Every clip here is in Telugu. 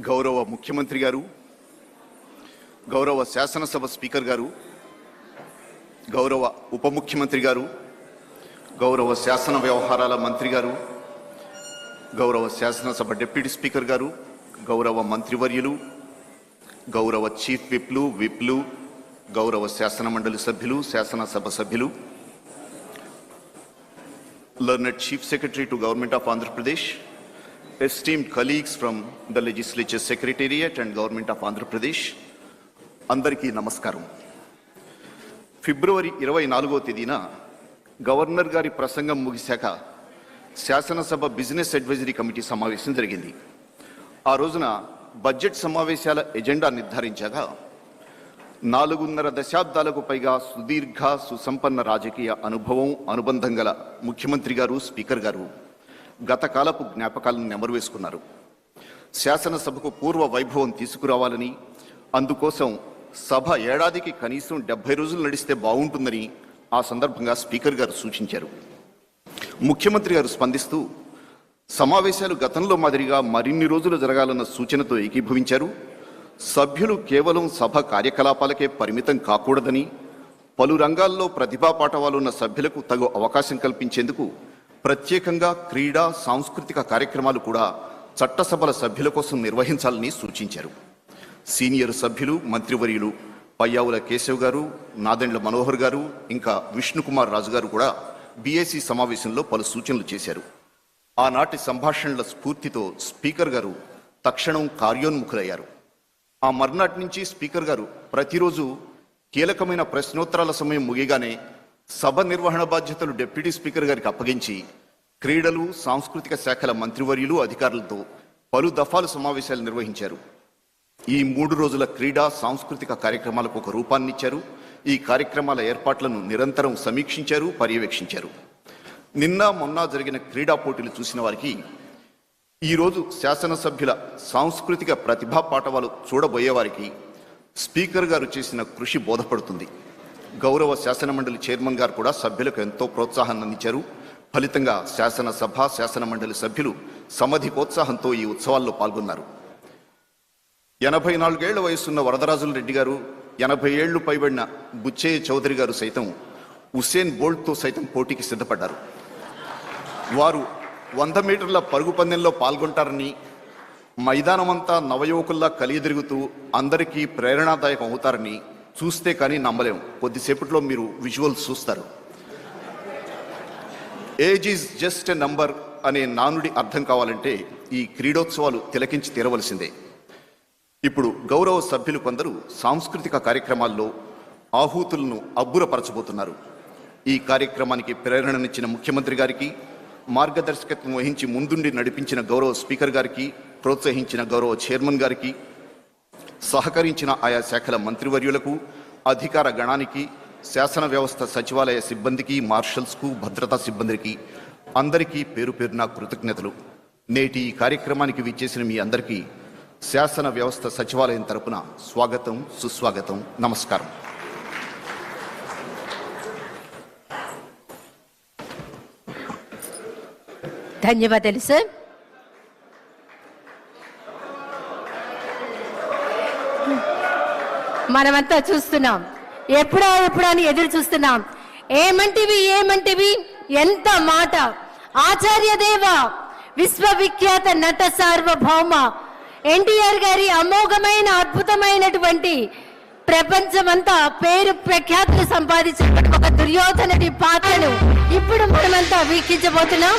గౌరవ ముఖ్యమంత్రి గారు గౌరవ శాసనసభ స్పీకర్ గారు గౌరవ ఉప ముఖ్యమంత్రి గారు గౌరవ శాసన వ్యవహారాల మంత్రి గారు గౌరవ శాసనసభ డిప్యూటీ స్పీకర్ గారు గౌరవ మంత్రివర్యులు గౌరవ చీఫ్ విప్లు విప్లు గౌరవ శాసన మండలి సభ్యులు శాసనసభ సభ్యులు learned chief secretary to government of Andhra Pradesh esteem colleagues from the legislature secretariat and government of Andhra Pradesh అందరికీ నమస్కారం. ఫిబ్రవరి ఇరవై నాలుగో తేదీన గవర్నర్ గారి ప్రసంగం ముగిశాక శాసనసభ బిజినెస్ అడ్వైజరీ కమిటీ సమావేశం జరిగింది. ఆ రోజున బడ్జెట్ సమావేశాల ఎజెండా నిర్ధారించగా నాలుగున్నర దశాబ్దాలకు పైగా సుదీర్ఘ సుసంపన్న రాజకీయ అనుభవం అనుబంధం గల ముఖ్యమంత్రి గారు స్పీకర్ గారు గతకాలపు జ్ఞాపకాలను నెమరు వేసుకున్నారు శాసనసభకు పూర్వ వైభవం తీసుకురావాలని అందుకోసం సభ ఏడాదికి కనీసం డెబ్బై రోజులు నడిస్తే బాగుంటుందని ఆ సందర్భంగా స్పీకర్ గారు సూచించారు. ముఖ్యమంత్రి గారు స్పందిస్తూ సమావేశాలు గతంలో మాదిరిగా మరిన్ని రోజులు జరగాలన్న సూచనతో ఏకీభవించారు. సభ్యులు కేవలం సభ కార్యకలాపాలకే పరిమితం కాకూడదని పలు రంగాల్లో ప్రతిభా పాఠవాలున్న సభ్యులకు తగు అవకాశం కల్పించేందుకు ప్రత్యేకంగా క్రీడా సాంస్కృతిక కార్యక్రమాలు కూడా చట్టసభల సభ్యుల కోసం నిర్వహించాలని సూచించారు. సీనియర్ సభ్యులు మంత్రివర్యులు పయ్యావుల కేశవ్ గారు నాదెండ్ల మనోహర్ గారు ఇంకా విష్ణుకుమార్ రాజు గారు కూడా బీఏసీ సమావేశంలో పలు సూచనలు చేశారు. ఆనాటి సంభాషణల స్ఫూర్తితో స్పీకర్ గారు తక్షణం కార్యోన్ముఖులయ్యారు. ఆ మర్నాటి నుంచి స్పీకర్ గారు ప్రతిరోజు కీలకమైన ప్రశ్నోత్తరాల సమయం ముగియగానే సభ నిర్వహణ బాధ్యతలు డిప్యూటీ స్పీకర్ గారికి అప్పగించి క్రీడలు సాంస్కృతిక శాఖల మంత్రివర్యులు అధికారులతో పలు దఫాలు సమావేశాలు నిర్వహించారు. ఈ మూడు రోజుల క్రీడా సాంస్కృతిక కార్యక్రమాలకు ఒక రూపాన్నిచ్చారు. ఈ కార్యక్రమాల ఏర్పాట్లను నిరంతరం సమీక్షించారు పర్యవేక్షించారు. నిన్న మొన్న జరిగిన క్రీడా పోటీలు చూసిన వారికి ఈరోజు శాసనసభ్యుల సాంస్కృతిక ప్రతిభా పాఠవాలు చూడబోయే వారికి స్పీకర్ గారు చేసిన కృషి బోధపడుతుంది. గౌరవ శాసనమండలి చైర్మన్ గారు కూడా సభ్యులకు ఎంతో ప్రోత్సాహాన్ని అందించారు. ఫలితంగా శాసనసభ శాసనమండలి సభ్యులు సమధికోత్సాహంతో ఈ ఉత్సవాల్లో పాల్గొన్నారు. ఎనభై నాలుగేళ్ళ వయసున్న వరదరాజుల రెడ్డి గారు ఎనభై ఏళ్ళు పైబడిన బుచ్చయ్య చౌదరి గారు సైతం హుస్సేన్ బోల్ట్తో సైతం పోటీకి సిద్ధపడ్డారు. వారు వంద మీటర్ల పరుగు పందెంలో పాల్గొంటారని మైదానమంతా నవయువకుల్లా కలియదిరుగుతూ అందరికీ ప్రేరణాదాయకం అవుతారని చూస్తే కానీ నమ్మలేం. కొద్దిసేపట్లో మీరు విజువల్స్ చూస్తారు. Age is just a number అనే నానుడి అర్థం కావాలంటే ఈ క్రీడోత్సవాలు తిలకించి తీరవలసిందే. ఇప్పుడు గౌరవ సభ్యులు కొందరు సాంస్కృతిక కార్యక్రమాల్లో ఆహూతులను అబ్బురపరచబోతున్నారు. ఈ కార్యక్రమానికి ప్రేరణనిచ్చిన ముఖ్యమంత్రి గారికి మార్గదర్శకత్వం వహించి ముందుండి నడిపించిన గౌరవ స్పీకర్ గారికి ప్రోత్సహించిన గౌరవ చైర్మన్ గారికి సహకరించిన ఆయా శాఖల మంత్రివర్యులకు అధికార గణానికి శాసన వ్యవస్థ సచివాలయ సిబ్బందికి మార్షల్స్కు భద్రతా సిబ్బందికి అందరికీ పేరు పేరున కృతజ్ఞతలు. నేటి ఈ కార్యక్రమానికి విచ్చేసిన మీ అందరికీ శాసన వ్యవస్థ సచివాలయం తరపున స్వాగతం సుస్వాగతం నమస్కారం. ధన్యవాదాలు సార్. మనమంతా చూస్తున్నాం. ఎప్పుడా ఎప్పుడా అని ఎదురు చూస్తున్నాం. ఏమంటివి ఏమంటివి? ఎంత మాట. ఆచార్య దేవ విశ్వవిఖ్యాత నట సార్వభౌమ ఎన్టీఆర్ గారి అమోఘమైన అద్భుతమైనటువంటి ప్రపంచమంతా పేరు ప్రఖ్యాతులు సంపాదించిన ఒక దుర్యోధనటి పాత్రను ఇప్పుడు మనమంతా వీక్షించబోతున్నాం.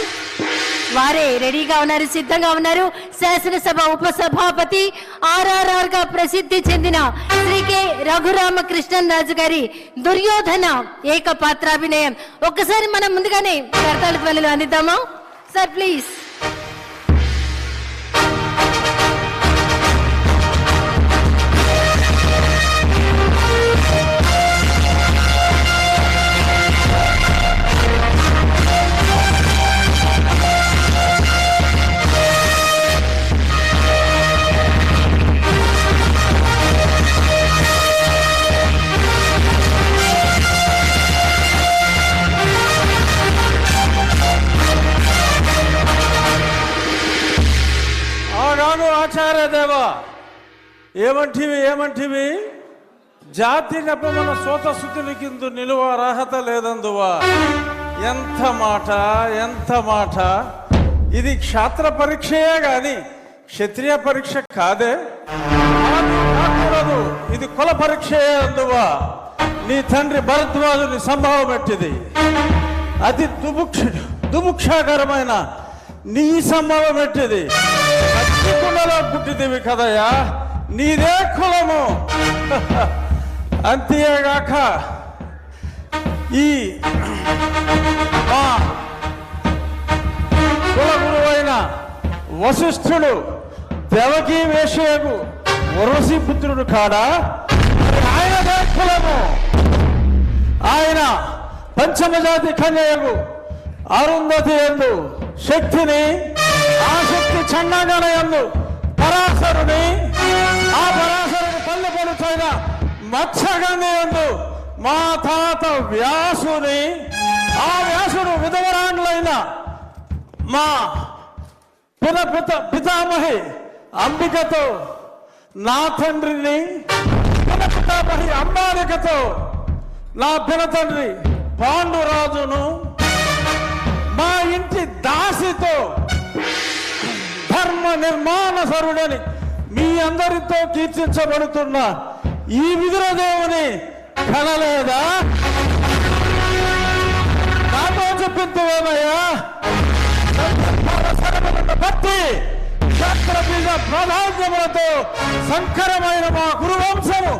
వారే రెడీగా ఉన్నారు సిద్ధంగా ఉన్నారు. శాసనసభ ఉపసభాపతి ఆర్ఆర్ఆర్గా ప్రసిద్ధి చెందిన శ్రీ కె. రఘురామకృష్ణన్ రాజు గారి దుర్యోధన ఏకపాత్రాభినయం. ఒక్కసారి మనం ముందుగానే కర్తాల ధ్వనులు అందిద్దామా? Sir please. ఏమంటివి ఏమంటివి? జాతి నెపమన సోతసుతుని కింద నిలువ అర్హత లేదందువా? ఎంత మాట ఎంత మాట. ఇది క్షాత్ర పరీక్షయే గాని క్షత్రియ పరీక్ష కాదే. ఇది కుల పరీక్షయే అందువా. నీ తండ్రి భరద్వాజుని సంభావం ఎట్టిది? అతి దుభుక్ష దుభుక్షాకరమైన నీ సంభవం ఎట్టిది? కుండలో పుట్టిదివి కదయ్యా. నీదే కులము. అంతేగాక ఈ మా కులగురువైన వశిష్ఠుడు దేవకీ వేషయకు వరసి పుత్రుడు కాడా? ఆయనదే కులము. ఆయన పంచమజాతి కన్యకు అరుంధతి ఎందు శక్తిని ఆశ శక్తి చండాగణ పరాశరుని ఆ పరాశరుని పల్లె పలుచైన మత్స్యగంగయందు మా తాత వ్యాసుని ఆ వ్యాసుడు విధవరాండ్లైన మా పిత పిత పితామహి అంబికతో నా తండ్రిని పిన పితామహి అంబాలికతో నా పిన తండ్రి పాండురాజును మా ఇంటి నిర్మాణ మీ అందరితో కీర్తించబడుతున్న ఈ విదురదేవుని కనలేదా? నాతో చెప్పిందేమయ్యా భక్తి శాస్త్ర బీజ ప్రాధాన్యములతో సంకరమైన మా గురువంశము